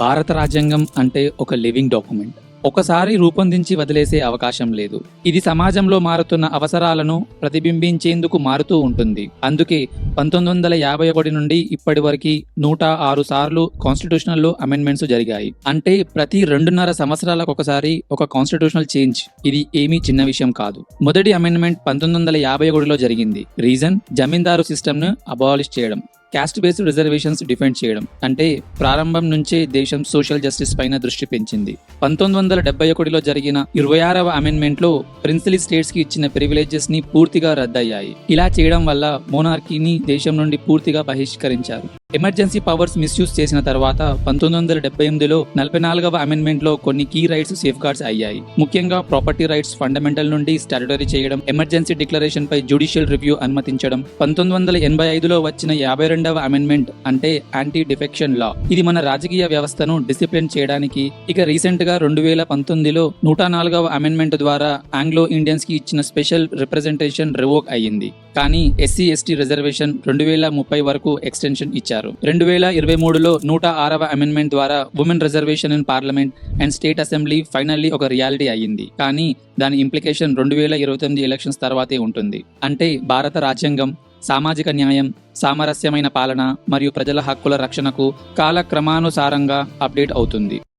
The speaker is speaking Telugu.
భారత రాజ్యాంగం అంటే ఒక లివింగ్ డాక్యుమెంట్. ఒకసారి రూపొందించి వదిలేసే అవకాశం లేదు. ఇది సమాజంలో మారుతున్న అవసరాలను ప్రతిబింబించేందుకు మారుతూ ఉంటుంది. అందుకే పంతొమ్మిది వందల యాభై ఒకటి నుండి ఇప్పటి వరకు నూట ఆరు సార్లు కాన్స్టిట్యూషనల్లో అమెండ్మెంట్స్ జరిగాయి. అంటే ప్రతి రెండున్నర సంవత్సరాలకు ఒకసారి ఒక కాన్స్టిట్యూషనల్ చేంజ్ ఇది ఏమీ చిన్న విషయం కాదు. మొదటి అమెండ్మెంట్ పంతొమ్మిది వందల యాభై ఒకటిలో జరిగింది. రీజన్ జమీందారు సిస్టమ్ను అబాలిష్ చేయడం. క్యాస్ట్ బేస్డ్ రిజర్వేషన్స్ డిఫెండ్ చేయడం అంటే ప్రారంభం నుంచే దేశం సోషల్ జస్టిస్ పైన దృష్టి పెంచింది. పంతొమ్మిది వందల డెబ్బై ఒకటిలో జరిగిన ఇరవై ఆరవ అమెండ్మెంట్లో ప్రిన్సిలీ స్టేట్స్కి ఇచ్చిన ప్రివిలేజెస్ని పూర్తిగా రద్దయ్యాయి. ఇలా చేయడం వల్ల మోనార్కీని దేశం నుండి పూర్తిగా బహిష్కరించారు. ఎమర్జెన్సీ పవర్స్ మిస్యూజ్ చేసిన తర్వాత పంతొమ్మిది వందల డెబ్బై ఎనిమిదిలో నలభై నాలుగవ అమెండ్మెంట్లో కొన్ని కీ రైట్స్ సేఫ్ గార్డ్స్ అయ్యాయి. ముఖ్యంగా ప్రాపర్టీ రైట్స్ ఫండమెంటల్ నుండి స్టాట్యుటరీ చేయడం ఎమర్జెన్సీ డిక్లరేషన్ పై జ్యుడిషియల్ రివ్యూ అనుమతించడం. పంతొమ్మిది వందల ఎనభై ఐదులో వచ్చిన యాభై రెండవ అమెండ్మెంట్ అంటే యాంటీ డిఫెక్షన్ లా ఇది మన రాజకీయ వ్యవస్థను డిసిప్లిన్ చేయడానికి. ఇక రీసెంట్గా రెండు వేల పంతొమ్మిదిలో నూట నాలుగవ అమెండ్మెంట్ ద్వారా ఆంగ్లో ఇండియన్స్కి ఇచ్చిన స్పెషల్ రిప్రజెంటేషన్ రివోక్ అయ్యింది. కానీ ఎస్సీ ఎస్టీ రిజర్వేషన్ రెండు వేల ముప్పై వరకు ఎక్స్టెన్షన్ ఇచ్చారు. రెండు వేల ఇరవై మూడులో నూట ఆరవ అమెండ్మెంట్ ద్వారా women reservation in parliament and state assembly finally ఒక రియాలిటీ అయ్యింది. కానీ దాని ఇంప్లికేషన్ రెండు వేల ఇరవై తొమ్మిది ఎలక్షన్స్ తర్వాతే ఉంటుంది. అంటే భారత రాజ్యాంగం సామాజిక న్యాయం సామరస్యమైన పాలన మరియు ప్రజల హక్కుల రక్షణకు కాలక్రమానుసారంగా అప్డేట్ అవుతుంది.